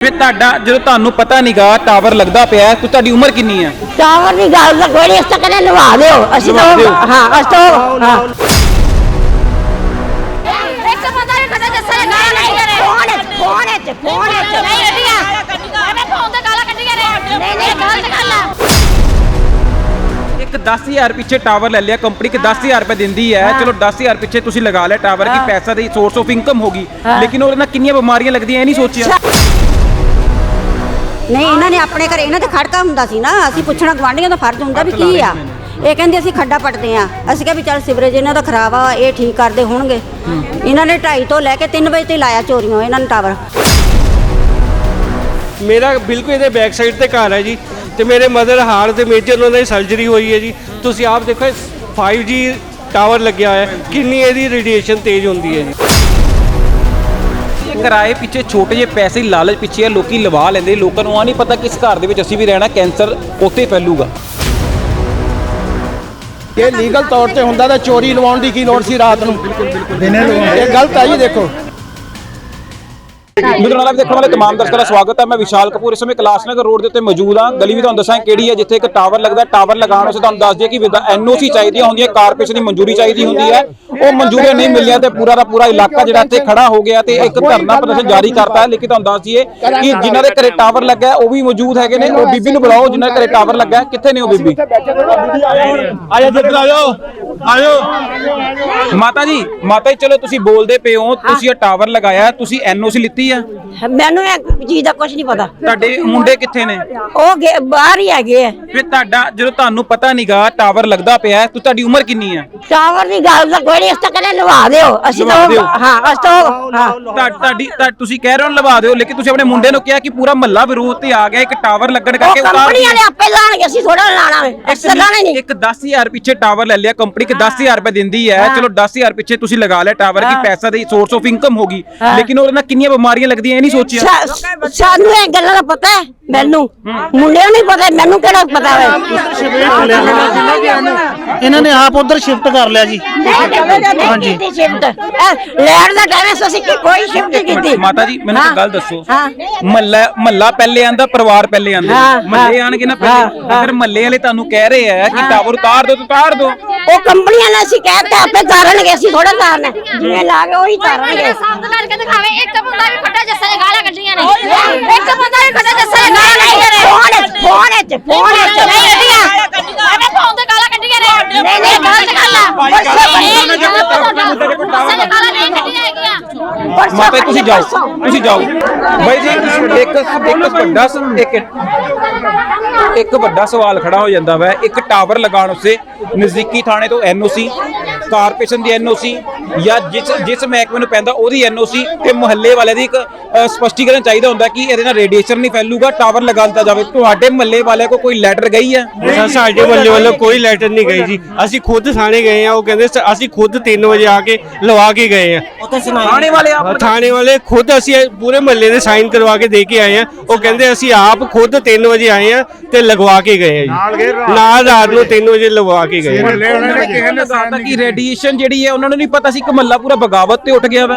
ਫਿਰ ਤੁਹਾਡਾ ਜਦੋਂ ਤੁਹਾਨੂੰ ਪਤਾ ਨਹੀਂਗਾ ਟਾਵਰ ਲੱਗਦਾ ਪਿਆ ਹੈ, ਤੇ ਤੁਹਾਡੀ ਉਮਰ ਕਿੰਨੀ ਹੈ? ਟਾਵਰ ਦੀ ਗੱਲ ਤਾਂ ਕੋਈ ਨਹੀਂ ਇਸ ਤੱਕ ਨੇ ਲਵਾ ਦਿਓ। ਅਸੀਂ ਤਾਂ। ਹਾਂ ਅਸੀਂ ਤਾਂ ਹਾਂ। ਇੱਕ ਬੰਦਾ ਵੀ ਖੜਾ ਦੱਸਿਆ ਗਾਲਾਂ ਕੱਢੀਆਂ ਨੇ ਫੋਨ ਹੈ, ਫੋਨ ਹੈ ਤੇ ਫੋਨ ਹੈ ਤੇ- ਨਹੀਂ ਕੱਢੀਆਂ। ਐਵੇਂ ਫੋਨ ਤੇ ਗਾਲਾਂ ਕੱਢੀਆਂ ਨੇ। ਨਹੀਂ ਨਹੀਂ ਗਲਤ ਗੱਲ ਆ ਇੱਕ 10000 ਪਿੱਛੇ ਟਾਵਰ ਲੈ ਲਿਆ ਕੰਪਨੀ ਕਿ 10000 ਰੁਪਏ ਦਿੰਦੀ ਹੈ। ਚਲੋ 10000 ਪਿੱਛੇ ਤੁਸੀਂ ਲਗਾ ਲਿਆ ਟਾਵਰ ਕੀ ਪੈਸਾ ਦੀ ਸੋਰਸ ਆਫ ਇਨਕਮ ਹੋਗੀ ਲੇਕਿਨ ਉਹਦੇ ਨਾਲ ਕਿੰਨੀਆਂ ਬਿਮਾਰੀਆਂ ਲੱਗਦੀਆਂ ਇਹ ਨਹੀਂ ਸੋਚਿਆ। ਨਹੀਂ ਇਹਨਾਂ ਨੇ ਆਪਣੇ ਘਰੇ ਇਹਨਾਂ ਤੇ ਖੜਕਾ ਹੁੰਦਾ ਸੀ ਨਾ ਅਸੀਂ ਪੁੱਛਣਾ ਗਵਾਂਢੀਆਂ ਦਾ ਫਰਜ਼ ਹੁੰਦਾ ਵੀ ਕੀ ਆ। ਇਹ ਕਹਿੰਦੇ ਅਸੀਂ ਖੱਡਾ ਪੱਟਦੇ ਆ ਅਸੀਂ ਕਿਹਾ ਵੀ ਚੱਲ ਸਿਵਰੇਜ ਇਹਨਾਂ ਦਾ ਖਰਾਬ ਆ ਇਹ ਠੀਕ ਕਰਦੇ ਹੋਣਗੇ। ਇਹਨਾਂ ਨੇ 2:30 ਤੋਂ ਲੈ ਕੇ 3 ਵਜੇ ਤੇ ਲਾਇਆ ਚੋਰੀਆਂ ਇਹਨਾਂ ਨੇ ਟਾਵਰ। ਮੇਰਾ ਬਿਲਕੁਲ ਇਹਦੇ ਬੈਕ ਸਾਈਡ ਤੇ ਘਰ ਹੈ ਜੀ। ਤੇ ਮੇਰੇ ਮਦਰ ਹਾਰਟ ਤੇ ਮੇਜਰ ਉਹਨਾਂ ਦੀ ਸਰਜਰੀ ਹੋਈ ਹੈ ਜੀ। ਤੁਸੀਂ ਆਪ ਦੇਖੋ ਇਹ 5G ਟਾਵਰ ਲੱਗਿਆ ਹੋਇਆ ਹੈ। ਕਿੰਨੀ ਇਹਦੀ ਰੇਡੀਏਸ਼ਨ ਤੇਜ਼ ਹੁੰਦੀ ਹੈ ਜੀ। ਕਿਰਾਏ ਪਿੱਛੇ ਛੋਟੇ ਜਿਹੇ ਪੈਸੇ ਲਾਲਚ ਪਿੱਛੇ ਇਹ ਲੋਕੀ ਲਵਾ ਲੈਂਦੇ ਲੋਕਾਂ ਨੂੰ ਆ ਨਹੀਂ ਪਤਾ ਕਿਸ ਘਰ ਦੇ ਵਿੱਚ ਅਸੀਂ ਵੀ ਰਹਿਣਾ ਕੈਂਸਰ ਉੱਥੇ ਫੈਲੂਗਾ। ਇਹ ਲੀਗਲ ਤੌਰ ਤੇ ਹੁੰਦਾ ਤਾਂ ਚੋਰੀ ਲਵਾਉਣ ਦੀ ਕੀ ਲੋੜ ਸੀ ਰਾਤ ਨੂੰ? ਇਹ ਗਲਤ ਹੈ ਜੀ ਦੇਖੋ। ਲੁਧਿਆਣਾ ਵੀ ਦੇਖਣ ਵਾਲੇ ਤਮਾਮ ਦਰਸ਼ਕਾਂ ਦਾ ਸਵਾਗਤ ਹੈ। ਮੈਂ ਵਿਸ਼ਾਲ ਕਪੂਰ ਇਸ ਸਮੇਂ ਕਲਾਸ਼ਨਗਰ ਰੋਡ ਦੇ ਉੱਤੇ ਮੌਜੂਦ ਹਾਂ। ਗਲੀ ਵੀ ਤੁਹਾਨੂੰ ਦੱਸਾਂ ਕਿਹੜੀ ਹੈ ਜਿੱਥੇ ਇੱਕ ਟਾਵਰ ਲੱਗਦਾ ਟਾਵਰ ਲਗਾਉਣ ਵਾਸਤੇ ਤੁਹਾਨੂੰ ਦੱਸ ਦਈਏ ਕਿ ਵਿਦਾ ਐਨਓਸੀ ਚਾਹੀਦੀਆਂ ਹੁੰਦੀਆਂ ਕਾਰਪੋਰੇਸ਼ਨ ਦੀ ਮਨਜ਼ੂਰੀ ਚਾਹੀਦੀ ਹੁੰਦੀ ਹੈ। ਉਹ ਮਨਜ਼ੂਰੀਆਂ ਨਹੀਂ ਮਿਲੀਆਂ ਤੇ ਪੂਰਾ ਦਾ ਪੂਰਾ ਇਲਾਕਾ ਜਿਹੜਾ ਇੱਥੇ ਖੜਾ ਹੋ ਗਿਆ ਤੇ ਇੱਕ ਧਰਨਾ ਪ੍ਰਦਰਸ਼ਨ ਜਾਰੀ ਕਰਤਾ ਹੈ। ਲੇਕਿਨ ਤੁਹਾਨੂੰ ਦੱਸ ਦਈਏ ਕਿ ਜਿਨ੍ਹਾਂ ਦੇ ਘਰੇ ਟਾਵਰ ਲੱਗਾ ਹੈ, ਉਹ ਵੀ ਮੌਜੂਦ ਹੈਗੇ ਨੇ। ਉਹ ਬੀਬੀ ਨੂੰ ਬੁਲਾਓ ਜਿਨ੍ਹਾਂ ਦੇ ਘਰੇ ਟਾਵਰ ਲੱਗਾ ਹੈ। ਕਿੱਥੇ ਨੇ ਉਹ ਬੀਬੀ? ਆਜੋ ਜਿੱਦ ਆਜੋ ਆਜੋ। ਮਾਤਾ ਜੀ ਮਾਤਾ ਜੀ ਚਲੋ ਤੁਸੀਂ ਬੋਲਦੇ ਪਏ ਹੋ ਤੁਸੀਂ ਇਹ ਟਾਵਰ ਲਗਾਇਆ ਹੈ, ਤੁਸੀਂ ਐਨਓਸੀ ਲਿੱਤੀ ਆ? ਮੈਨੂੰ ਇਹ ਚੀਜ਼ ਦਾ ਕੁਝ ਨਹੀਂ ਪਤਾ। ਤੁਹਾਡੇ ਮੁੰਡੇ ਕਿੱਥੇ ਨੇ? ਉਹ ਗੇ- ਬਾਹਰ ਹੀ ਹੈਗੇ ਆ। ਫਿਰ ਤੁਹਾਡਾ ਜਦੋਂ ਤੁਹਾਨੂੰ ਪਤਾ ਨਹੀਂਗਾ ਟਾਵਰ ਲੱਗਦਾ ਪਿਆ ਤੇ ਤੁਹਾਡੀ ਉਮਰ ਕਿੰਨੀ ਹੈ ਟਾਵਰ ਦੀ ਗੱਲ ਤਾਂ ਕੋਈ ਨਹੀਂ ਇਸ ਤੱਕ ਨੇ ਲਵਾ ਦਿਓ। ਅਸੀਂ ਲਵਾ ਤਾਂ। ਹਾਂ ਅਸੀਂ ਤਾਂ ਹਾਂ। ਤੁਹਾ- ਤੁਹਾਡੀ ਤੁਹਾ- ਤੁਸੀਂ ਕਹਿ ਰਹੇ ਹੋ ਲਵਾ ਦਿਓ ਲੇਕਿਨ ਤੁਸੀਂ ਆਪਣੇ ਮੁੰਡੇ ਨੂੰ ਕਿਹਾ ਕਿ ਪੂਰਾ ਮਹੱਲਾ ਵਿਰੋਧ ਤੇ ਆ ਗਿਆ ਇੱਕ ਟਾਵਰ ਲੱਗਣ ਉਹ ਕਰਕੇ ਕੰਪਨੀ। ਵਾਲੇ ਆਪੇ ਲਾਣਗੇ ਅਸੀਂ ਥੋੜਾ ਲਾਣਾ ਵੇ ਇੱਕ ਅਸੀਂ ਲਾਣਾ ਹੀ ਨਹੀਂ। ਇੱਕ 10000 ਪਿੱਛੇ ਟਾਵਰ ਲੈ ਲਿਆ ਕੰਪਨੀ ਕਿ 10000 ਰੁਪਏ ਦਿੰਦੀ ਹੈ ਚਲੋ 10000 ਪਿੱਛੇ ਤੁਸੀਂ ਲਗਾ ਲਿਆ ਟਾਵਰ ਕੀ ਪੈਸਾ ਦੀ ਸੋਰਸ ਆਫ ਇਨਕਮ ਹੋਗੀ ਲੇਕਿਨ ਉਹਦੇ ਨਾਲ ਕਿੰਨੀਆਂ ਬਿਮਾਰੀਆਂ ਲੱਗਦੀਆਂ ਇਹ ਨਹੀਂ ਸੋਚਿਆ ਸਾ- ਸਾਨੂੰ ਇਹ ਗੱਲਾਂ ਦਾ ਪਤਾ ਹੈ ਮੈਨੂੰ ਮੁੰਡਿਆਂ ਨੂੰ ਨਹੀਂ ਪਤਾ ਮੈਨੂੰ ਕਿਹੜਾ ਪਤਾ ਹੈ ਇਹਨਾਂ ਨੇ ਆਪ ਉਧਰ ਸ਼ਿਫਟ ਕਰ ਲਿਆ ਜੀ। ਹਾਂਜੀ। ਸ਼ਿਫਟ ਲੈਣ ਦਾ ਟਾਈਮ ਅਸੀਂ ਕਿ ਕੋਈ ਸ਼ਿਫਟ ਨਹੀਂ ਕੀਤੀ। ਮਾਤਾ ਜੀ ਮੈਨੂੰ ਇੱਕ। ਗੱਲ ਦੱਸੋ। ਹਾਂ। ਮਹੱਲਾ ਮਹੱਲਾ ਪਹਿਲੇ ਆਂਦਾ ਪਰਿਵਾਰ ਪਹਿਲੇ ਆਂਦੇ। ਹਾਂ। ਆਣਗੇ ਨਾ ਪਹਿਲੇ। ਅਗਰ ਮਹੱਲੇ ਵਾਲੇ ਤੁਹਾਨੂੰ ਕਹਿ ਰਹੇ ਆ ਕਿ ਟਾਵਰ ਉਤਾਰ ਦਿਓ ਤਾਂ ਉਤਾਰ ਦਿਓ। ਉਹ ਕੰਪਨੀਆਂ ਨੇ ਅਸੀਂ ਕਹਿਤਾ ਆਪੇ ਤਾਰਨਗੇ ਅਸੀਂ ਥੋੜਾ ਤਾਰਨਾ ਜਿਵੇਂ ਲਾ ਕੇ ਉਹੀ ਤਾਰਨਗੇ। ਸਾਬਤ ਕਰਕੇ ਦਿਖਾਵੇ ਇੱਕ ਬੰਦਾ ਵੀ ਖੜਾ ਦੱਸਿਆ ਗਾਲਾਂ ਕੱਢੀਆਂ ਨੇ। ਇੱਕ ਬੰਦਾ ਵੀ ਖੜਾ ਦੱਸਿਆ ਗਾਲਾਂ ਕੱਢੀਆਂ ਨੇ। ਫੋਨ ਫੋਨ ਹੈ ਤੇ ਫੋਨ ਹੈ ਤੇ- ਨਹੀਂ ਕੱਢੀਆਂ ਐਵੇਂ ਫੋਨ ਤੇ ਗਾਲਾਂ ਕੱਢੀਆਂ ਨੇ ਨਹੀਂ ਨਹੀਂ ਗਲਤ ਗੱਲ ਆ ਭਾਈ ਗੱਲ ਸੁਣੋ ਨਾ, ਜੇ ਕੋਈ ਤਰਫ ਦਾ ਮੁੱਦਾ, ਜੇ ਕੋਈ ਟਾਵਰ ਦੱਸਿਆ ਗਾਲਾਂ ਨਹੀਂ ਕੱਢੀਆਂ ਹੈਗੀਆਂ ਮਾਤਾ ਜੀ ਤੁਸੀਂ ਜਾਓ। ਤੁਸੀਂ ਜਾਓ। ਬਾਈ ਜੀ ਇੱਕ ਇੱਕ ਵੱਡਾ ਸ- ਇੱਕ ਇੱਕ ਵੱਡਾ ਸਵਾਲ ਖੜਾ ਹੋ ਜਾਂਦਾ ਵਾ। ਇੱਕ ਟਾਵਰ ਲਗਾਉਣ ਉਸੇ ਨਜ਼ਦੀਕੀ ਥਾਣੇ ਤੋਂ ਐਨਓਸੀ ਕਾਰਪੋਰੇਸ਼ਨ ਦੀ ਐਨਓਸੀ ਜਾਂ ਜਿਸ ਜਿਸ ਮਹਿਕਮੇ ਨੂੰ ਪੈਂਦਾ ਉਹਦੀ ਐਨਓਸੀ ਤੇ ਮੁਹੱਲੇ ਵਾਲੇ ਦੀ ਇੱਕ ਸਪਸ਼ਟੀਕਰਨ ਚਾਹੀਦਾ ਹੁੰਦਾ ਕਿ ਇਹਦੇ ਨਾਲ ਰੇਡੀਏਸ਼ਨ ਨਹੀਂ ਫੈਲੂਗਾ ਟਾਵਰ ਲਗਾ ਦਿੱਤਾ ਜਾਵੇ। ਤੁਹਾਡੇ ਮੁਹੱਲੇ ਵਾਲੇ ਕੋ ਕੋਈ ਲੈਟਰ ਗਈ ਹੈ? ਸਾਡੇ ਵੱਲੇ ਵੱਲੋਂ ਕੋਈ ਲੈਟਰ ਨਹੀਂ ਗਈ ਜੀ। ਅਸੀਂ ਖੁਦ ਥਾਣੇ ਗਏ ਆ ਉਹ ਕਹਿੰਦੇ ਅਸੀਂ ਖੁਦ 3 ਵਜੇ ਆ ਕੇ ਲਵਾ ਕੇ ਗਏ ਆ ਥਾਣੇ ਵਾਲੇ ਆਪ ਥਾਣੇ ਵਾਲੇ ਖੁਦ ਅਸੀਂ ਪੂਰੇ ਮਹੱਲੇ ਦੇ ਸਾਈਨ ਕਰਵਾ ਕੇ ਦੇ ਕੇ ਆਏ ਆ ਉਹ ਕਹਿੰਦੇ ਅਸੀਂ ਆਪ ਖੁਦ 3 ਵਜੇ ਆਏ ਆ ਤੇ ਲਗਵਾ ਕੇ ਗਏ ਆ ਜੀ। ਨਾਲ ਰਾਤ ਨੂੰ 3 ਵਜੇ ਲਗਵਾ ਕੇ ਕਿਸੇ ਨੇ ਦੱਸਤਾ ਕਿ ਰੇਡੀਏਸ਼ਨ ਜਿਹੜੀ ਹੈ ਉਹਨਾਂ ਨੂੰ ਨਹੀਂ ਪਤਾ ਸੀ ਕਿ ਮਹੱਲਾ ਪੂਰਾ ਬਗਾਵਤ ਤੇ ਉੱਠ ਗਿਆ ਵਾ।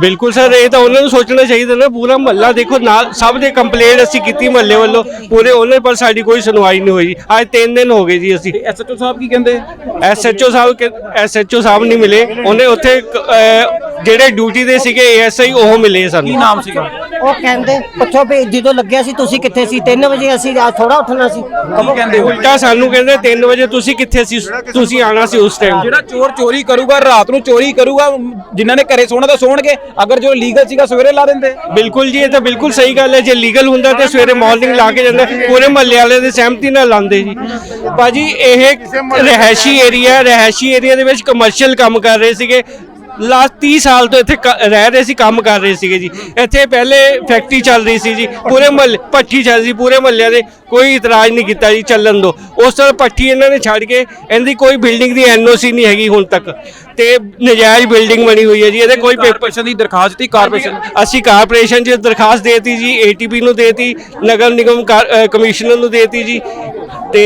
ਬਿਲਕੁਲ ਸਰ ਇਹ ਤਾਂ ਉਹਨਾਂ ਨੂੰ ਸੋਚਣਾ ਚਾਹੀਦਾ ਨਾ ਪੂਰਾ ਮਹੱਲਾ ਦੇਖੋ ਨਾਲ ਸਭ ਦੇ ਕੰਪਲੇਂਟ ਅਸੀਂ ਕੀਤੀ ਮਹੱਲੇ ਵੱਲੋਂ ਪੂਰੇ ਉਹਨਾਂ ਪਰ ਸਾਡੀ ਕੋਈ ਸੁਣਵਾਈ ਨਹੀਂ ਹੋਈ। ਅੱਜ 3 ਦਿਨ ਹੋ ਗਏ ਜੀ ਅਸੀਂ। ਐਸਐਚਓ ਸਾਹਿਬ ਕੀ ਕਹਿੰਦੇ? ਐਸਐਚਓ ਸਾਹਿਬ ਐਸਐਚਓ ਸਾਹਿਬ ਨਹੀਂ ਮਿਲੇ। ਉਹਨੇ ਉੱਥੇ ਅਹ, ਜਿਹੜੇ ਡਿਊਟੀ ਦੇ ਸੀਗੇ ਏਐਸਆਈ ਉਹ ਮਿਲੇ ਕੀ ਸਾਨੂੰ ਨਾਮ ਸੀਗਾ? ਉਹ ਕਹਿੰਦੇ ਪੁੱਛੋ ਵੀ ਜਦੋਂ ਲੱਗਿਆ ਸੀ ਤੁਸੀਂ ਕਿੱਥੇ ਸੀ? 3 ਵਜੇ ਅਸੀਂ ਆ ਥੋੜਾ ਉੱਠਣਾ ਸੀ। ਕੀ ਕਹਿੰਦੇ ਉਲਟਾ ਸਾਨੂੰ ਕਹਿੰਦੇ 3 ਵਜੇ ਤੁਸੀਂ ਕਿੱਥੇ ਸੀ? ਤੁਸੀਂ ਆਣਾ ਸੀ ਉਸ ਟਾਈਮ ਜਿਹੜਾ ਚੋਰ ਚੋਰੀ ਕਰੂਗਾ ਰਾਤ ਨੂੰ ਚੋਰੀ ਕਰੂਗਾ ਜਿਨ੍ਹਾਂ ਨੇ ਘਰੇ ਸੋਣਾ ਤਾਂ ਸੋਣਗੇ ਅਗਰ ਜੋ ਲੀਗਲ ਸੀਗਾ ਸਵੇਰੇ ਲਾ ਦਿੰਦੇ। ਬਿਲਕੁਲ ਜੀ ਇਹ ਤਾਂ ਬਿਲਕੁਲ ਸਹੀ ਗੱਲ ਹੈ। ਜੇ ਲੀਗਲ ਹੁੰਦਾ ਤੇ ਸਵੇਰੇ ਮਾਰਨਿੰਗ ਲਾ ਕੇ ਜਾਂਦੇ ਪੂਰੇ ਮਹੱਲੇ ਵਾਲੇ ਦੇ ਸਹਿਮਤੀ ਨਾਲ ਲਾਉਂਦੇ ਜੀ। ਭਾਜੀ ਇਹ ਰਹਿਸ਼ੀ ਏਰੀਆ ਰਹਿਸ਼ੀ ਏਰੀਆ ਦੇ ਵਿੱਚ ਕਮਰਸ਼ੀਅਲ ਕੰਮ ਕਰ ਰਹੇ ਸੀਗੇ। ਲਾਸਟ 30 ਸਾਲ ਤੋਂ ਇੱਥੇ ਕ- ਰਹਿ ਰਹੇ ਸੀ, ਕੰਮ ਕਰ ਰਹੇ ਸੀਗੇ ਜੀ। ਇੱਥੇ ਪਹਿਲੇ ਫੈਕਟਰੀ ਚੱਲ ਰਹੀ ਸੀ ਜੀ, ਪੂਰੇ ਮਹੱਲੇ ਭੱਠੀ ਚੱਲ ਸੀ, ਪੂਰੇ ਮਹੱਲਿਆਂ ਦੇ ਕੋਈ ਇਤਰਾਜ਼ ਨਹੀਂ ਕੀਤਾ ਜੀ ਚੱਲਣ ਦੋ ਉਸ ਤਰ੍ਹਾਂ ਭੱਠੀ ਇਹਨਾਂ ਨੇ ਛੱਡ ਕੇ, ਇਹਦੀ ਕੋਈ ਬਿਲਡਿੰਗ ਦੀ ਐਨਓਸੀ ਨਹੀਂ ਹੈਗੀ ਹੁਣ ਤੱਕ। ਤੇ ਨਜਾਇਜ਼ ਬਿਲਡਿੰਗ ਬਣੀ ਹੋਈ ਹੈ ਜੀ ਇਹਦੇ ਕੋਈ ਪੇਪਰ ਕਾਰਪੋਰੇਸ਼ਨ ਦੀ ਦਰਖਾਸਤ ਦਿੱਤੀ ਕਾਰਪੋਰੇਸ਼ਨ ਅਸੀਂ ਕਾਰਪੋਰੇਸ਼ਨ 'ਚ ਦਰਖਾਸਤ ਦੇਤੀ ਜੀ ਏਟੀਪੀ ਨੂੰ ਦੇਤੀ ਨਗਰ ਨਿਗਮ ਕਮਿਸ਼ਨਰ ਨੂੰ ਦੇਤੀ ਜੀ। ਤੇ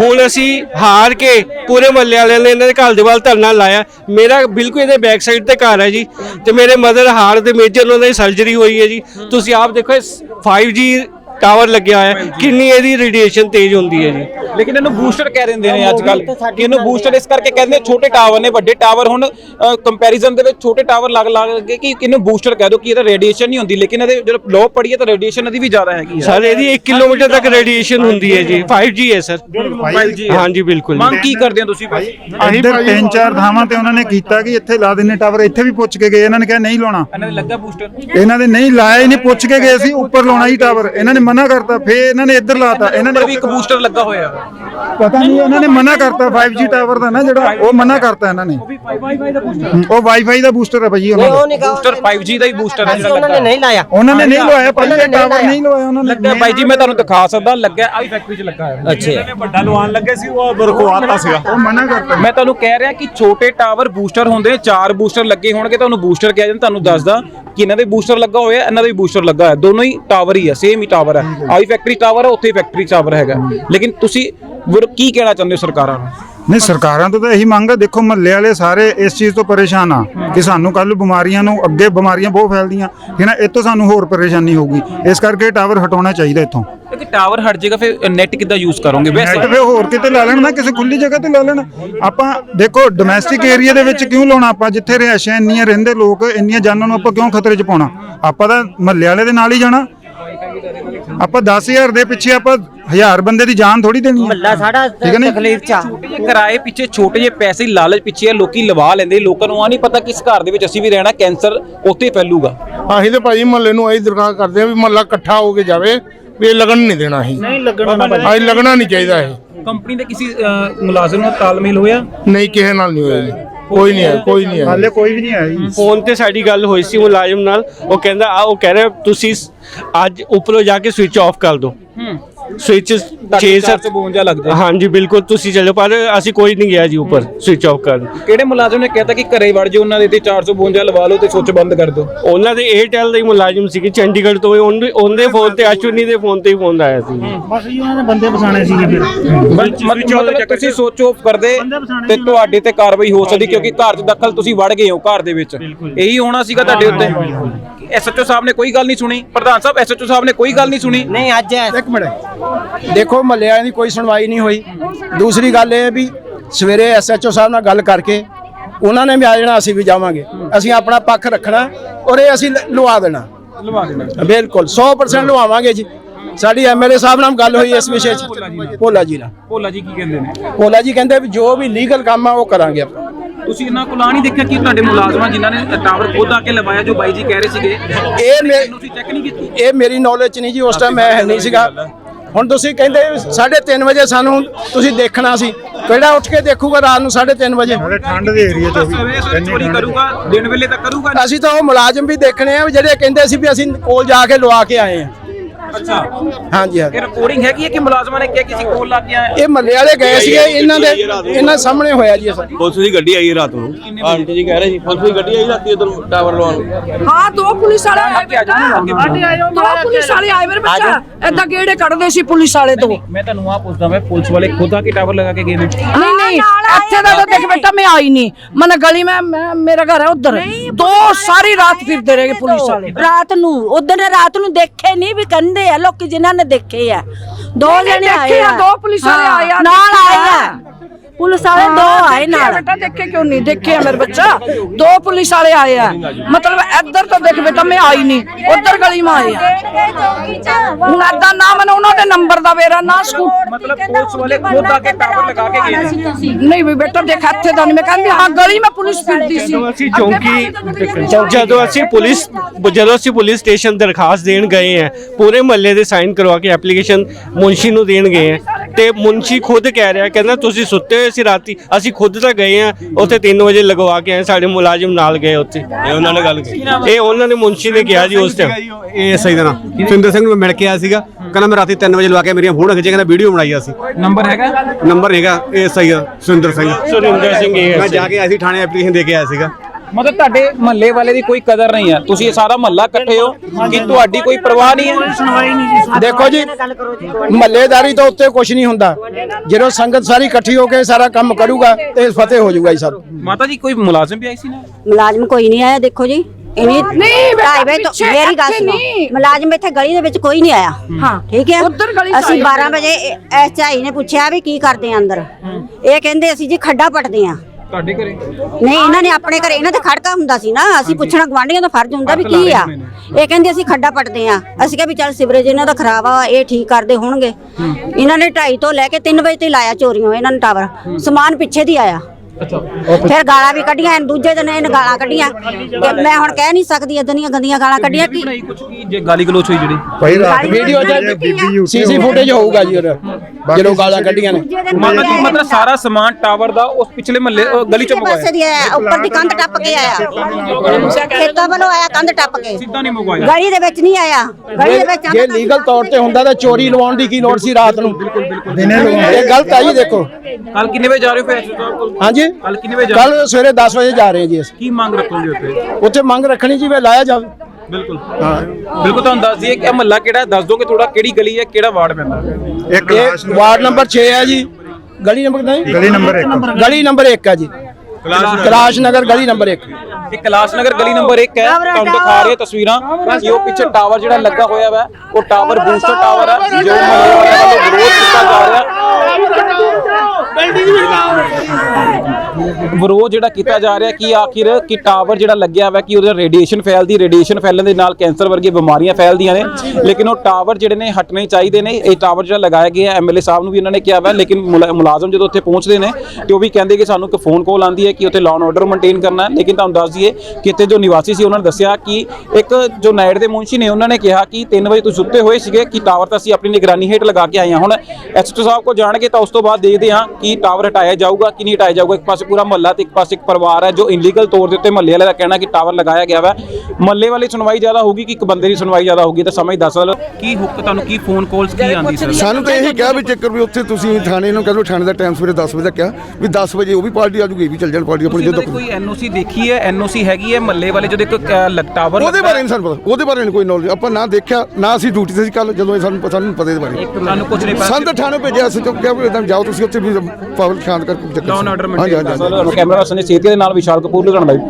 ਹੁਣ ਅਸੀਂ ਹਾਰ ਕੇ ਪੂਰੇ ਮਹੱਲੇ ਵਾਲਿਆਂ ਨੇ ਇਹਨਾਂ ਦੇ ਘਰ ਦੇ ਵੱਲ ਧਰਨਾ ਲਾਇਆ। ਮੇਰਾ ਬਿਲਕੁਲ ਇਹਦੇ ਬੈਕ ਸਾਈਡ ਤੇ ਘਰ ਹੈ ਜੀ। ਤੇ ਮੇਰੇ ਮਦਰ ਹਾਰਟ ਦੇ ਮੇਜਰ ਉਹਨਾਂ ਦੀ ਸਰਜਰੀ ਹੋਈ ਹੈ ਜੀ। ਤੁਸੀਂ ਆਪ ਦੇਖੋ ਇਹ 5G ਟਾਵਰ ਲੱਗਿਆ ਹੋਇਆ ਹੈ। ਕਿੰਨੀ ਇਹਦੀ ਰੇਡੀਏਸ਼ਨ ਤੇਜ਼ ਹੁੰਦੀ ਹੈ ਜੀ? ਲੇਕਿਨ ਇਹਨੂੰ ਬੂਸਟਰ ਕਹਿ ਦਿੰਦੇ ਨੇ ਅੱਜ ਕੱਲ ਕਿ ਇਹਨੂੰ ਬੂਸਟਰ ਇਸ ਕਰਕੇ ਕਹਿੰਦੇ ਨੇ ਛੋਟੇ ਟਾਵਰ ਨੇ ਵੱਡੇ ਟਾਵਰ ਹੁਣ ਕੰਪੈਰੀਜ਼ਨ ਦੇ ਵਿੱਚ ਛੋਟੇ ਟਾਵਰ ਲੱਗ ਲੱਗ ਕੇ ਕਿ ਇਹਨੂੰ ਬੂਸਟਰ ਕਹਿ ਦੋ ਕਿ ਇਹਦਾ ਰੇਡੀਏਸ਼ਨ ਨਹੀਂ ਹੁੰਦੀ। ਲੇਕਿਨ ਇਹਦੇ ਜਦੋਂ ਲੋ ਪੜੀਏ ਤਾਂ ਰੇਡੀਏਸ਼ਨ ਇਹਦੀ ਵੀ ਜ਼ਿਆਦਾ ਹੈਗੀ ਹੈ। ਸਰ ਇਹਦੀ 1 ਕਿਲੋਮੀਟਰ ਤੱਕ ਰੇਡੀਏਸ਼ਨ ਹੁੰਦੀ ਹੈ ਜੀ। 5G ਹੈ ਸਰ। 5G ਹਾਂਜੀ। ਬਿਲਕੁਲ ਮੰਗ ਕੀ ਕਰਦੇ ਹੋ ਤੁਸੀਂ ਭਾਈ? ਇੱਧਰ ਤਿੰਨ ਚਾਰ ਥਾਵਾਂ ਤੇ ਉਹਨਾਂ ਨੇ ਕੀਤਾ ਕਿ ਇੱਥੇ ਲਾ ਦਿੰਨੇ ਟਾਵਰ ਇੱਥੇ ਵੀ ਪੁੱਛ ਕੇ ਗਏ ਇਹਨਾਂ ਨੇ ਕਿਹਾ ਨਹੀਂ ਲਾਉਣਾ। ਇਹਨਾਂ ਦੇ ਲੱਗਾ ਬੂਸਟਰ ਇਹਨਾਂ ਦੇ ਨਹੀਂ ਲਾਇਆ ਹੀ ਨਹੀਂ ਪੁੱਛ ਕੇ ਗਏ ਸੀ ਉੱਪਰ ਲਾਉਣਾ ਹੀ ਟਾਵਰ। ਇਹਨਾਂ ਨੇ ਮਨਾ ਕਰਤਾ ਫੇਰ ਇਹਨਾਂ ਨੇ ਇੱਧਰ ਲਾਤਾ। ਇਹਨਾਂ ਉੱਪਰ ਵੀ ਨੇ ਇੱਕ ਬੂਸਟਰ ਲੱਗਾ ਹੋਇਆ। ਪਤਾ ਨਹੀਂ ਉਹਨਾਂ ਨੇ ਮਨਾ ਕਰਤਾ 5G ਟਾਵਰ ਦਾ ਨਾ ਜਿਹੜਾ ਉਹ ਮਨਾ ਕਰਤਾ ਇਹਨਾਂ ਨੇ। ਉਹ ਵਾਈਫਾਈ ਦਾ ਬੂਸਟਰ ਹੈ ਭਾਜੀ ਉਹਨਾਂ ਉਹ ਦਾ ਬੂਸਟਰ 5G ਦਾ ਹੀ ਬੂਸਟਰ ਹੈ ਜਿਹੜਾ ਉਹਨਾਂ ਨੇ ਲੱਗਾ। ਨਹੀਂ ਲਾਇਆ। ਉਹਨਾਂ ਨੇ ਨਹੀਂ ਲਵਾਇਆ ਭਾਜੀ ਉਹਨਾਂ ਨੇ ਇਹ ਨਹੀਂ ਟਾਵਰ। ਨਹੀਂ ਲਵਾਇਆ ਉਹਨਾਂ ਨੇ। ਲੱਗਾ ਬਾਈ ਜੀ ਮੈਂ ਤੁਹਾਨੂੰ ਦਿਖਾ ਸਕਦਾ ਲੱਗਾ ਆਈ ਫੈਕਟਰੀ 'ਚ ਲੱਗਾ ਹੈ ਅੱਛਾ। ਵੱਡਾ ਲਵਾਉਣ ਲੱਗੇ ਸੀ ਉਹ ਰੁਕਵਾਤਾ ਸੀਗਾ। ਉਹ ਮਨਾ ਕਰਤਾ। ਮੈਂ ਤੁਹਾਨੂੰ ਕਹਿ ਰਿਹਾ ਕਿ ਛੋਟੇ ਟਾਵਰ ਬੂਸਟਰ ਹੁੰਦੇ ਨੇ ਚਾਰ ਬੂਸਟਰ ਲੱਗੇ ਹੋਣਗੇ ਤੁਹਾਨੂੰ ਬੂਸਟਰ ਕਿਹਾ ਜਾਂਦਾ ਤੁਹਾਨੂੰ ਦੱਸਦਾ ਕਿ ਇਹਨਾਂ ਦੇ ਬੂਸਟਰ ਲੱਗਾ ਹੋਇਆ ਇਹਨਾਂ ਦਾ ਵੀ ਬੂਸਟਰ ਲੱਗਾ ਹੈ ਦੋਨੋਂ ਹੀ ਟਾਵਰ ਹੀ ਹੈ ਸੇਮ ਹੀ ਟਾਵਰ ਹੈ ਆਈ ਫੈਕਟਰੀ ਟਾਵਰ ਹੈ ਉੱਥੇ ਫੈਕਟਰੀ ਟਾਵਰ ਹੈਗਾ। ਲੇਕਿਨ ਤੁਸੀਂ ਵੀਰ ਕੀ ਕਹਿਣਾ ਚਾਹੁੰਦੇ ਹੋ ਸਰਕਾਰਾਂ ਨੂੰ? ਨਹੀਂ ਸਰਕਾਰਾਂ ਤੋਂ ਤਾਂ ਇਹੀ ਮੰਗ ਹੈ ਦੇਖੋ ਮਹੱਲੇ ਵਾਲੇ ਸਾਰੇ ਇਸ ਚੀਜ਼ ਤੋਂ ਪਰੇਸ਼ਾਨ ਆ ਕਿ ਸਾਨੂੰ ਕੱਲ ਬਿਮਾਰੀਆਂ ਨੂੰ ਅੱਗੇ ਬਿਮਾਰੀਆਂ ਬਹੁਤ ਫੈਲਦੀਆਂ। ਠੀਕ ਨਾ ਇਹ ਤੋਂ ਸਾਨੂੰ ਹੋਰ ਪਰੇਸ਼ਾਨੀ ਹੋਊਗੀ। ਇਸ ਕਰਕੇ ਟਾਵਰ ਹਟਾਉਣਾ ਚਾਹੀਦਾ ਇੱਥੋਂ। ਕਿ ਟਾਵਰ ਹਟ ਜਾਏਗਾ ਫਿਰ ਨੈਟ ਕਿੱਦਾਂ ਯੂਜ਼ ਕਰੋਗੇ? ਨੈਟ ਵੈਸੇ ਵੇ ਹੋਰ ਕਿਤੇ ਲਾ ਲੈਣ ਨਾ ਕਿਸੇ ਖੁੱਲੀ ਜਗ੍ਹਾ ਤੇ ਲਾ ਲੈਣ। ਆਪਾਂ ਦੇਖੋ ਡੋਮੈਸਟਿਕ ਏਰੀਆ ਦੇ ਵਿੱਚ ਕਿਉਂ ਲਾਉਣਾ? ਆਪਾਂ ਜਿੱਥੇ ਰਿਹਾਇਸ਼ਾਂ ਇੰਨੀਆਂ ਰਹਿੰਦੇ ਲੋਕ ਇੰਨੀਆਂ ਜਾਨਾਂ ਨੂੰ ਆਪਾਂ ਕਿਉਂ ਖਤਰੇ 'ਚ ਪਾਉਣਾ? ਆਪਾਂ ਤਾਂ ਮਹੱਲੇ ਵਾਲੇ ਦੇ ਨਾਲ ਹੀ ਜਾਣਾ। ਆਪਾਂ 10000 ਦੇ ਪਿੱਛੇ ਆਪਾਂ 1000 ਬੰਦੇ ਦੀ ਜਾਨ ਥੋੜੀ ਦੇਣੀ ਹੈ ਮੱਲਾ ਸਾਡਾ ਠੀਕ ਹੈ ਨੀ? ਤਕਲੀਫ ਚ ਆ। ਛੋਟੇ ਜਿਹੇ ਕਿਰਾਏ ਪਿੱਛੇ ਛੋਟੇ ਜਿਹੇ ਪੈਸੇ ਲਾਲਚ ਪਿੱਛੇ ਆ, ਲੋਕੀ ਲਵਾ ਲੈਂਦੇ ਲੋਕਾਂ ਨੂੰ ਆ ਨਹੀਂ ਪਤਾ ਕਿ ਇਸ ਘਰ ਦੇ ਵਿੱਚ ਅਸੀਂ ਵੀ ਰਹਿਣਾ ਕੈਂਸਰ ਉੱਥੇ ਫੈਲੂਗਾ। ਅਸੀਂ ਤੇ ਭਾਜੀ ਮਹੱਲੇ ਨੂੰ ਇਹੀ ਦਰਖਾਸਤ ਕਰਦੇ ਆ ਵੀ ਮਹੱਲਾ ਇਕੱਠਾ ਹੋ ਕੇ ਜਾਵੇ ਵੀ ਇਹ ਲੱਗਣ ਨਹੀਂ ਦੇਣਾ ਅਸੀਂ। ਨਹੀਂ ਲੱਗਣਾ ਅਸੀਂ ਲੱਗਣਾ ਨਹੀਂ ਚਾਹੀਦਾ ਇਹ। ਕੰਪਨੀ ਦੇ ਕਿਸੇ ਮੁਲਾਜ਼ਮ ਨਾਲ ਤਾਲਮੇਲ ਹੋਇਆ? ਨਹੀਂ ਕਿਸੇ ਨਾਲ ਨਹੀਂ ਹੋਇਆ ਜੀ। ਕੋਈ ਨਹੀਂ ਹੈ ਕੋਈ ਨਹੀਂ ਹੈ। ਹਾਲੇ ਕੋਈ ਵੀ ਨਹੀਂ ਆਇਆ ਜੀ। ਫੋਨ ਤੇ ਸਾਡੀ ਗੱਲ ਹੋਈ ਸੀ ਮੁਲਾਜ਼ਮ ਨਾਲ। ਉਹ ਕਹਿੰਦਾ ਆ ਉਹ ਕਹਿ ਰਿਹਾ ਤੁਸੀਂ ਅੱਜ ਉੱਪਰੋਂ ਜਾ ਕੇ ਸਵਿਚ ਆਫ ਕਰ ਦਿਓ। ਸਵਿਚ 6 452 ਲੱਗ ਜਾਏ ਹਾਂਜੀ ਬਿਲਕੁਲ ਤੁਸੀਂ ਚਲੋ ਪਰ ਅਸੀਂ ਕੋਈ ਨਹੀਂ ਗਿਆ ਜੀ ਉੱਪਰ ਸਵਿਚ ਆਫ ਕਰਨ। ਕਿਹੜੇ ਮੁਲਾਜ਼ਮ ਨੇ ਕਹਿਤਾ ਕਿ ਘਰੇ ਵੜ ਜਾਓ ਉਹਨਾਂ ਦੇ ਤੇ 452 ਲਵਾ ਲਓ ਤੇ ਸੁੱਚ ਬੰਦ ਕਰ ਦਿਓ? ਉਹਨਾਂ ਦੇ 에ਅਰਟੈਲ ਦੇ ਮੁਲਾਜ਼ਮ ਸੀਗੇ ਚੰਡੀਗੜ੍ਹ ਤੋਂ ਉਹਦੇ ਉਹਦੇ ਫੋਨ ਤੇ ਅਸ਼ਵਨੀ ਦੇ ਫੋਨ ਤੇ ਹੀ ਫੋਨ ਆਇਆ ਸੀ। ਮਤਲਬ ਤੁਸੀਂ ਸੋਚੋ ਕਰਦੇ ਤੇ ਤੁਹਾਡੇ ਤੇ ਕਾਰਵਾਈ ਹੋ ਸਕਦੀ ਕਿਉਂਕਿ ਘਰ 'ਚ ਦਖਲ ਤੁਸੀਂ ਵੜ ਗਏ ਹੋ ਘਰ ਦੇ ਵਿੱਚ। ਇਹੀ ਹੋਣਾ ਸੀਗਾ ਤੁਹਾਡੇ ਉੱਤੇ? ਐਸਐਚਓ ਸਾਹਿਬ ਨੇ ਕੋਈ ਗੱਲ ਨਹੀਂ ਸੁਣੀ ਪ੍ਰਧਾਨ ਸਾਹਿਬ ਐਸਐਚਓ ਸਾਹਿਬ ਨੇ ਕੋਈ ਗੱਲ ਨਹੀਂ ਸੁਣੀ। ਨਹੀਂ ਅੱਜ ਐ- ਇੱਕ ਮਿੰਟ। ਦੇਖੋ ਮਹੱਲੇ ਵਾਲਿਆਂ ਦੀ ਕੋਈ ਸੁਣਵਾਈ ਨਹੀਂ ਹੋਈ। ਦੂਸਰੀ ਗੱਲ ਇਹ ਹੈ ਵੀ ਸਵੇਰੇ ਐਸਐਚਓ ਸਾਹਿਬ ਨਾਲ ਗੱਲ ਕਰਕੇ ਉਹਨਾਂ ਨੇ ਵੀ ਆ ਜਾਣਾ ਅਸੀਂ ਵੀ ਜਾਵਾਂਗੇ। ਅਸੀਂ ਆਪਣਾ ਪੱਖ ਰੱਖਣਾ ਔਰ ਇਹ ਅਸੀਂ ਲਵਾ ਦੇਣਾ। ਲਵਾ ਦੇਣਾ। ਬਿਲਕੁਲ 100% ਲਵਾਵਾਂਗੇ ਜੀ। ਸਾਡੀ ਐਮਐਲਏ ਸਾਹਿਬ ਨਾਲ ਗੱਲ ਹੋਈ ਇਸ ਵਿਸ਼ੇ 'ਚ। ਭੋਲਾ ਜੀ ਨਾਲ। ਭੋਲਾ ਜੀ ਕੀ ਕਹਿੰਦੇ ਨੇ? ਭੋਲਾ ਜੀ ਕਹਿੰਦੇ ਵੀ ਜੋ ਵੀ ਲੀਗਲ ਕੰਮ ਆ ਉਹ ਕਰਾਂਗੇ ਆਪਾਂ। ਤੁਸੀਂ ਇਹਨਾਂ ਕੋਲ ਆ ਨਹੀਂ ਦੇਖਿਆ ਕਿ ਤੁਹਾਡੇ ਮੁਲਾਜ਼ਮਾਂ ਜਿਨ੍ਹਾਂ ਨੇ ਟਾਵਰ ਖੁਦ ਆ ਕੇ ਲਵਾਇਆ ਜੋ ਬਾਈ ਜੀ ਕਹਿ ਰਹੇ ਸੀਗੇ ਇਹ ਮੇ- ਤੁਸੀਂ ਚੈੱਕ ਨਹੀਂ ਕੀਤੀ? ਇਹ ਮੇਰੀ ਨੌਲੇਜ 'ਚ ਨਹੀਂ ਜੀ ਉਸ ਟਾਈਮ ਮੈਂ ਹੈ ਨਹੀਂ ਸੀਗਾ। ਹੁਣ ਤੁਸੀਂ ਕਹਿੰਦੇ 3:30 ਵਜੇ ਸਾਨੂੰ ਤੁਸੀਂ ਦੇਖਣਾ ਸੀ। ਕਿਹੜਾ ਉੱਠ ਕੇ ਦੇਖੂਗਾ ਰਾਤ ਨੂੰ 3:30 ਵਜੇ? ਨਾਲੇ ਠੰਡ ਦੇ ਏਰੀਆ 'ਚ ਤਾਂ ਵੀ ਸਵੇਰੇ ਸਵੇਰੇ ਇੰਨੀ ਚੋਰੀ ਠੰਡ। ਕਰੂਗਾ ਦਿਨ ਵੇਲੇ ਤਾਂ ਕਰੂਗਾ। ਅਸੀਂ ਤਾਂ ਉਹ ਮੁਲਾਜ਼ਮ ਵੀ ਦੇਖਣੇ ਆ ਵੀ ਜਿਹੜੇ ਕਹਿੰਦੇ ਸੀ ਵੀ ਅਸੀਂ ਕੋਲ ਜਾ ਕੇ ਲਵਾ ਕੇ ਆਏ ਆ। ਅੱਛਾ। ਹਾਂਜੀ ਹਾਂਜੀ। ਇਹ ਰਿਕਾਰਡਿੰਗ ਹੈਗੀ ਹੈ ਕਿ ਮੁਲਾਜ਼ਮਾਂ ਨੇ ਕਿਹਾ ਕਿ ਅਸੀਂ ਕੋਲ ਲੱਗ ਗਿਆ ਇਹ ਮੱਲੇ ਵਾਲੇ ਗਏ ਸੀਗੇ ਇਹਨਾਂ ਦੇ ਇਹਨਾਂ ਸਾਹਮਣੇ ਹੋਇਆ ਜੀ ਇਹ ਪੁਲਿਸ ਦੀ ਗੱਡੀ ਆਈ ਰਾਤ ਨੂੰ। ਆਂਟੀ ਜੀ ਕਹਿ ਰਹੇ ਸੀ ਪੁਲਿਸ ਦੀ ਗੱਡੀ ਆਈ ਰਾਤੀ ਉਧਰ ਟਾਵਰ ਲਵਾਉਣ ਹਾਂ ਦੋ ਪੁਲਿਸ ਵਾਲੇ ਆਏ ਬੇਟਾ। ਦੋ ਪੁਲਿਸ ਵਾਲੇ ਆਏ ਮੇਰੇ ਬੱਚਾ ਐਦਾਂ ਗੇੜੇ ਕੱਢਦੇ ਸੀ ਪੁਲਿਸ ਵਾਲੇ ਤੋਂ ਮੈਂ ਤੁਹਾਨੂੰ ਆ ਪੁੱਛਦਾ ਮੈਂ ਪੁਲਿਸ ਵਾਲੇ ਖੁਦ ਆ ਕੇ ਟਾਵਰ ਲਗਾ ਕੇ ਗਏ ਨੇ? ਨਹੀਂ ਨਹੀਂ ਇੱਥੇ ਦਾ ਤਾਂ ਦੇਖ ਬੇਟਾ ਮੈਂ ਆਈ ਨਹੀਂ। ਮਨ ਗਲੀ ਮੈਂ ਮੇਰਾ ਘਰ ਹੈ ਉਧਰ। ਦੋ ਸਾਰੀ ਰਾਤ ਫਿਰਦੇ ਰਹੇ ਪੁਲਿਸ ਵਾਲੇ। ਰਾਤ ਨੂੰ ਉਦੋਂ ਰਾਤ ਨੂੰ ਦੇਖੇ ਨਹੀਂ ਵੀ ਕਹਿੰਦੇ ਆ ਲੋਕੀ ਜਿਨ੍ਹਾਂ ਨੇ ਦੇਖੇ ਆ। ਦੋ ਜਣੇ ਆਏ ਆ ਦੋ ਪੁਲਿਸ ਵਾਲੇ ਆਏ ਆ ਨਾਲ ਆਏ ਆ। ਪੁਲਿਸ ਵਾਲੇ ਦੋ ਆਏ ਨਾਲ। ਬੇਟਾ ਦੇਖੇ ਕਿਉਂ ਨਹੀਂ? ਦੇਖਿਆ ਮੇਰੇ ਬੱਚਾ। ਦੋ ਪੁਲਿਸ ਵਾਲੇ ਆਏ ਆ। ਮਤਲਬ ਇੱਧਰ ਤੋਂ ਦੇਖ ਬੇਟਾ ਮੈਂ ਆਈ ਨਹੀਂ। ਉੱਧਰ ਗਲੀ ਮਾਂ ਆਈ ਆ। ਹੁਣ ਅੱਦਾ ਨਾ ਉਹਨਾਂ ਦੇ ਨੰਬਰ ਦਾ ਮੇਰਾ ਨਾ ਸਕੂਟ ਮਤਲਬ ਪੁਲਿਸ ਵਾਲੇ ਖੁਦ ਕੇ ਟਾਵਰ ਲਗਾ ਕੇ ਗਏ ਨਹੀਂ ਵੀ ਬੇਟਾ ਦੇਖ ਇੱਥੇ ਤਾਂ ਮੈਂ ਕਹਿੰਦੀ ਹਾਂ ਗਲੀ ਮੈਂ ਪੁਲਿਸ ਫਿਰਦੀ ਸੀ। ਜਦੋਂ ਅਸੀਂ ਚੌਂਕੀ ਜਦੋਂ ਅਸੀਂ ਪੁਲਿਸ ਜਦੋਂ ਅਸੀਂ ਪੁਲਿਸ ਸਟੇਸ਼ਨ ਦਰਖਾਸਤ ਦੇਣ ਗਏ ਆ ਪੂਰੇ ਮਹੱਲੇ ਦੇ ਸਾਈਨ ਕਰਵਾ ਕੇ ਐਪਲੀਕੇਸ਼ਨ ਮੁਨਸ਼ੀ ਨੂੰ ਦੇਣ ਗਏ ਆ। ਤੇ ਮੁੰਸ਼ੀ ਖੁਦ ਕਹਿ ਰਿਹਾ ਕਹਿੰਦਾ ਤੁਸੀਂ ਸੁੱਤੇ ਹੋਏ ਸੀ ਰਾਤੀ ਅਸੀਂ ਖੁਦ ਤਾਂ ਗਏ ਆ ਉੱਥੇ 3 ਵਜੇ ਲਗਵਾ ਕੇ ਆਏ ਸਾਡੇ ਮੁਲਾਜ਼ਮ ਨਾਲ ਗਏ ਉੱਥੇ। ਇਹ ਉਹਨਾਂ ਨੇ ਗੱਲ ਕੀਤੀ। ਇਹ ਉਹਨਾਂ ਨੇ ਮੁੰਸ਼ੀ ਨੇ ਕਿਹਾ ਜੀ ਉਸ ਟਾਈਮ ਇਹ ਸਹੀ ਦਾ ਨਾਮ ਸੁਰਿੰਦਰ ਸਿੰਘ ਨੂੰ ਮਿਲ ਕੇ ਆਇਆ ਸੀਗਾ ਕਹਿੰਦਾ ਮੈਂ ਰਾਤੀ 3 ਵਜੇ ਲਵਾ ਕੇ ਮੇਰੀਆਂ ਫੋਟੋ ਖਿੱਚੇ ਕਹਿੰਦਾ ਵੀਡੀਓ ਬਣਾਈ ਅਸੀਂ। ਨੰਬਰ ਹੈਗਾ? ਨੰਬਰ ਹੈਗਾ ਇਹ ਸਹੀ ਦਾ ਸੁਰਿੰਦਰ ਸਿੰਘ। ਸੁਰਿੰਦਰ ਸਿੰਘ ਇਹ ਮੈਂ ਜਾ ਕੇ ਆਇਆ ਸੀ ਥਾਣੇ ਐਪਲੀਕੇਸ਼ਨ ਦੇ ਕੇ ਆਇਆ ਸੀਗਾ। ਮਤਲਬ ਤੁਹਾਡੇ ਮਹੱਲੇ ਵਾਲੇ ਦੀ ਕੋਈ ਕਦਰ ਨਹੀਂ ਹੈ ਤੁਸੀਂ ਇਹ ਸਾਰਾ ਮਹੱਲਾ ਇਕੱਠੇ ਹੋ ਕਿ ਤੁਹਾਡੀ ਕੋਈ ਪਰਵਾਹ ਨਹੀਂ ਹੈ? ਦੇਖੋ ਜੀ ਮਹੱਲੇਦਾਰੀ ਤੋਂ ਉੱਤੇ ਕੁਝ ਨਹੀਂ ਹੁੰਦਾ। ਜਦੋਂ ਸੰਗਤ ਸਾਰੀ ਇਕੱਠੀ ਹੋ ਕੇ ਸਾਰਾ ਕੰਮ ਕਰੂਗਾ ਤੇ ਫਤਿਹ ਹੋ ਜਾਊਗਾ ਜੀ ਸਭ। ਮਾਤਾ ਜੀ ਕੋਈ ਮੁਲਾਜ਼ਮ ਵੀ ਆਈ ਸੀ ਨਾ ਮੁਲਾਜ਼ਮ ਕੋਈ ਨਹੀਂ ਆਇਆ ਦੇਖੋ ਜੀ। ਇਹਨੀ ਨਹੀਂ, ਢਾਈ ਵਜੇ ਤੋਂ ਮੇਰੀ ਗੱਲ ਸੁਣੋ। ਮੁਲਾਜ਼ਮ ਇੱਥੇ ਗਲੀ ਦੇ ਵਿੱਚ ਕੋਈ ਨਹੀਂ ਆਇਆ। ਹਾਂ। ਠੀਕ ਹੈ? ਅਸੀਂ ਆਏ 12 ਵਜੇ ਐਸ ਝਾਈ ਨੇ ਪੁੱਛਿਆ ਵੀ ਕੀ ਕਰਦੇ ਆ ਅੰਦਰ। ਇਹ ਕਹਿੰਦੇ ਅਸੀਂ ਜੀ ਖੱਡਾ ਪਟਦੇ ਆ। ਤੁਹਾਡੇ ਘਰੇ? ਨਹੀਂ ਇਹਨਾਂ ਨੇ ਆਪਣੇ ਘਰੇ ਇਹਨਾਂ ਤੇ ਖੜਕਾ ਹੁੰਦਾ ਸੀ ਨਾ। ਅਸੀਂ ਪੁੱਛਣਾ ਗਵਾਂਢੀਆਂ ਦਾ ਫਰਜ਼ ਹੁੰਦਾ ਵੀ ਕੀ ਆ? ਇਹ ਕਹਿੰਦੇ ਅਸੀਂ ਖੱਡਾ ਪਟਦੇ ਆ ਅਸੀਂ ਕਿਹਾ ਵੀ ਚੱਲ ਸਿਵਰੇਜ ਇਹਨਾਂ ਦਾ ਖਰਾਬ ਆ ਇਹ ਠੀਕ ਕਰਦੇ ਹੋਣਗੇ। ਇਹਨਾਂ ਨੇ 2:30 ਤੋਂ ਲੈ ਕੇ 3 ਵਜੇ ਤੇ ਲਾਇਆ ਚੋਰੀਆਂ ਇਹਨਾਂ ਨੇ ਟਾਵਰ। ਸਮਾਨ ਪਿੱਛੇ ਦੀ ਆਇਆ। ਫਿਰ ਗਾਲਾਂ ਵੀ ਕੱਢੀਆਂ ਇਹਨੇ ਦੂਜੇ ਦਿਨ ਇਹਨੇ ਗਾਲਾਂ ਕੱਢੀਆਂ। ਕਿ ਮੈਂ ਹੁਣ ਕਹਿ ਨਹੀਂ ਸਕਦੀ ਇਦਾਂ ਦੀਆਂ ਗੰਦੀਆਂ ਗਾਲਾਂ ਕੱਢੀਆਂ ਕਿ ਬਣਾਈ ਕੁਝ ਕੀ? ਜੇ ਗਾਲੀ ਗਲੋਚ ਹੋਈ ਜਿਹੜੀ। ਭਾਈ ਰਾਤ ਵੀਡੀਓ ਚ ਸੀਸੀ ਫੁਟੇਜ ਹੋਊਗਾ ਜੀ ਉਹਦਾ ਜਦੋਂ ਗਾਲਾਂ ਕੱਢੀਆਂ ਨੇ। ਮਾਤਾ ਜੀ ਮਤਲਬ ਸਾਰਾ ਸਮਾਨ ਟਾਵਰ ਦਾ ਉਸ ਪਿਛਲੇ ਮਹੱਲੇ ਗਲੀ ਚੋਂ ਪਾਸੇ ਮੰਗਵਾਇਆ। ਦੀ ਆਇਆ ਉੱਪਰ ਦੀ ਕੰਧ ਟੱਪ ਕੇ ਆਇਆ। ਖੇਤਾਂ ਵੱਲੋਂ ਆਇਆ ਕੰਧ ਟੱਪ ਕੇ। ਸਿੱਧਾ ਨਹੀਂ ਮੰਗਵਾਇਆ। ਗਲੀ ਦੇ ਵਿੱਚ ਨਹੀਂ ਆਇਆ। ਗਲੀ ਦੇ ਵਿੱਚ ਜੇ ਲੀਗਲ ਤੌਰ ਤੇ ਹੁੰਦਾ ਤਾਂ ਚੋਰੀ ਲਵਾਉਣ ਦੀ ਕੀ ਲੋੜ ਸੀ ਰਾਤ ਨੂੰ? ਇਹ ਗਲਤ ਆ ਜੀ ਦੇਖੋ। ਕੱਲ ਕਿੰਨੇ ਵਜੇ ਜਾ ਰਹੇ ਹੋ ਫਿਰ? ਐਸਓ ਕੋਲ ਹਾਂਜੀ ਕੱਲ ਕਿੰਨੇ ਵਜੇ ਜਾ ਕੱਲ ਸਵੇਰੇ 10 ਵਜੇ ਜਾ ਰਹੇ ਹਾਂ ਜੀ ਅਸੀਂ। ਕੀ ਮੰਗ ਰੱਖੋਗੇ ਉੱਥੇ? ਉੱਥੇ ਮੰਗ ਰੱਖਣੀ ਜੀ ਵੀ ਲਾਇਆ ਜਾਵੇ। ਬਿਲਕੁਲ। ਹਾਂ। ਬਿਲਕੁਲ ਤੁਹਾਨੂੰ ਦੱਸ ਦਈਏ ਕਿ ਇਹ ਮਹੱਲਾ ਕਿਹੜਾ ਹੈ, ਦੱਸ ਦੋਗੇ ਥੋੜਾ ਕਿਹੜੀ ਗਲੀ ਹੈ ਕਿਹੜਾ ਵਾਰਡ ਪੈਂਦਾ ਇੱਕ ਵਾਰਡ ਨੰਬਰ 6 ਹੈ ਜੀ। ਗਲੀ ਨੰਬਰ ਨਹੀਂ ਗਲੀ ਨੰਬਰ 1 ਗਲੀ ਨੰਬਰ 1 ਹੈ ਜੀ। ਕਲਾਸ਼ ਨਗਰ। ਗਲੀ ਨੰਬਰ 1 ਇਹ ਕੈਲਾਸ਼ ਨਗਰ ਗਲੀ ਨੰਬਰ 1 ਹੈ। ਤੁਹਾਨੂੰ ਦਿਖਾ ਰਹੇ ਤਸਵੀਰਾਂ। ਕਿ ਉਹ ਪਿੱਛੇ ਟਾਵਰ ਜਿਹੜਾ ਲੱਗਾ ਹੋਇਆ ਵਾ ਉਹ ਟਾਵਰ ਬੂਸਟਰ ਟਾਵਰ ਹੈ ਜੋ ਮਹੱਲੇ ਵਾਲਿਆਂ ਵੱਲੋਂ ਵਿਰੋਧ ਕੀਤਾ ਜਾ ਰਿਹਾ। ਵਿਰੋਧ ਜਿਹੜਾ ਕੀਤਾ ਜਾ ਰਿਹਾ, ਕਿ ਆਖਿਰ ਕਿ ਟਾਵਰ ਜਿਹੜਾ ਲੱਗਿਆ ਵਾ ਕਿ ਉਹਦਾ ਰੇਡੀਏਸ਼ਨ ਫੈਲਦੀ ਰੇਡੀਏਸ਼ਨ ਫੈਲਣ ਦੇ ਨਾਲ ਕੈਂਸਰ ਵਰਗੀ ਬਿਮਾਰੀਆਂ ਫੈਲਦੀਆਂ ਨੇ। ਲੇਕਿਨ ਉਹ ਟਾਵਰ ਜਿਹੜੇ ਨੇ ਹਟਣੇ ਚਾਹੀਦੇ ਨੇ। ਇਹ ਟਾਵਰ ਜਿਹੜਾ ਲਗਾਇਆ ਗਿਆ ਐਮਐਲਏ ਸਾਹਿਬ ਨੂੰ ਵੀ ਇਹਨਾਂ ਨੇ ਕਿਹਾ ਵਾ, ਲੇਕਿਨ ਮੁਲਾ- ਮੁਲਾਜ਼ਮ ਜਦੋਂ ਉੱਥੇ ਪਹੁੰਚਦੇ ਨੇ, ਤੇ ਉਹ ਵੀ ਕਹਿੰਦੇ ਕਿ ਸਾਨੂੰ ਇੱਕ ਫੋਨ ਕਾਲ ਆਂਦੀ ਹੈ ਕਿ ਉੱਥੇ ਲਾਅ ਆਰਡਰ ਮੇਨਟੇਨ ਕਰਨਾ ਹੈ। ਲੇਕਿਨ ਤੁਹਾਨੂੰ ਦੱਸ ਦਈਏ ਕਿ ਇੱਥੇ ਜੋ ਨਿਵਾਸੀ ਸੀ, ਉਹਨਾਂ ਨੇ ਦੱਸਿਆ ਕਿ ਇੱਕ ਜੋ ਨਾਈਟ ਦੇ ਮੁੰਸ਼ੀ ਨੇ, ਉਹਨਾਂ ਨੇ ਕਿਹਾ ਕਿ 3 ਵਜੇ ਤੋਂ ਸੁੱਤੇ ਹੋਏ ਸੀਗੇ ਕਿ ਟਾਵਰ ਤਾਂ ਅਸੀਂ ਆਪਣੀ ਨਿਗਰਾਨੀ ਹੇਠ ਲਗਾ ਕੇ ਆਏ ਹਾਂ। ਹੁਣ ਐਸਐਚਓ ਸਾਹਿਬ ਕੋਲ ਜਾਣਗੇ ਤਾਂ ਉਸ ਤੋਂ ਬਾਅਦ ਦੇਖਦੇ ਹਾਂ ਕਿ ਟਾਵਰ ਹਟਾਇਆ ਜਾਊਗਾ ਕਿ ਨਹੀਂ ਹਟਾਇਆ ਜਾਊਗਾ? ਇੱਕ ਪਾਸੇ ਪੂਰਾ ਮਹੱਲਾ ਤੇ ਇੱਕ ਪਾਸੇ ਇੱਕ ਪਰਿਵਾਰ ਹੈ ਜੋ ਇਲੀਗਲ ਤੌਰ ਦੇ ਉੱਤੇ ਮਹੱਲੇ ਵਾਲੇ ਦਾ ਕਹਿਣਾ ਕਿ ਟਾਵਰ ਲਗਾਇਆ ਗਿਆ ਵਾ। ਮਹੱਲੇ ਵਾਲੀ ਸੁਣਵਾਈ ਜ਼ਿਆਦਾ ਹੋਊਗੀ ਕਿ ਇੱਕ ਬੰਦੇ ਦੀ ਸੁਣਵਾਈ ਜ਼ਿਆਦਾ ਹੋਊਗੀ? ਤਾਂ ਸਮਝ ਦੱਸ ਸਕਦਾ ਕੀ ਹੁੱਕ ਤੁਹਾਨੂੰ ਕੀ ਫੋਨ ਕਾਲਸ ਕੀ ਆਂਦੀ ਸਰ ਸਾਨੂੰ ਤਾਂ ਇਹੀ ਕਿਹਾ ਵੀ ਚੱਕਰ ਵੀ ਉੱਥੇ ਤੁਸੀਂ ਥਾਣੇ ਨੂੰ ਕਹਿੰਦੇ ਥਾਣੇ ਦਾ ਟਾਈਮ ਸਵੇਰੇ 10 ਵਜੇ ਦਾ ਕਿਹਾ ਵੀ 10 ਵਜੇ ਉਹ ਵੀ ਪਾਰਟੀ ਆ ਜੂਗੀ ਵੀ ਚੱਲ ਜਾਣ ਪਾਰਟੀ ਆਪਣੀ ਜਦੋਂ ਕੋਈ ਐਨਓਸੀ ਦੇਖੀ ਹੈ? ਐਨਓਸੀ ਹੈਗੀ ਹੈ ਮਹੱਲੇ ਵਾਲੇ ਜਦੋਂ ਇੱਕ ਅ, ਲ- ਟਾਵਰ ਉਹਦੇ ਬਾਰੇ ਨਹੀਂ ਸਾਨੂੰ ਪਤਾ ਉਹਦੇ ਬਾਰੇ ਨਹੀਂ ਕੋਈ ਨੌਲੇਜ ਆਪਾਂ ਨਾ ਦੇਖਿਆ ਨਾ ਅਸੀਂ ਡਿਊਟੀ ਤੇ ਸੀ ਕੱਲ ਜਦੋਂ ਇਹ ਸਾਨੂੰ ਪਤਾ ਨਹੀਂ ਪਤਾ ਇਹਦੇ ਬਾਰੇ। ਤੁਹਾਨੂੰ ਕੁਝ ਨਹੀਂ ਪਤਾ। ਸਾਨੂੰ ਥਾਣੇ ਭੇਜਿਆ ਅਸੀਂ ਵੀ ਇਦਾਂ ਜਾਓ ਤੁਸੀਂ ਉੱਥੇ ਵੀ ਪਾਵਰ ਸ਼ਾਂਤ ਕਰਕੇ ਚੱਕਰ ਡਾਊਨ ਆਰਡਰ ਹਾਂਜੀ ਹਾਂਜੀ ਹਾਂਜੀ। ਕੈਮਰਾ ਪਰਸਨ ਨੇ ਸੇਤੀ ਦੇ ਨਾਲ ਵਿਸ਼ਾਲ ਕਪੂਰ ਲੁਧਿਆਣਾ ਦਾ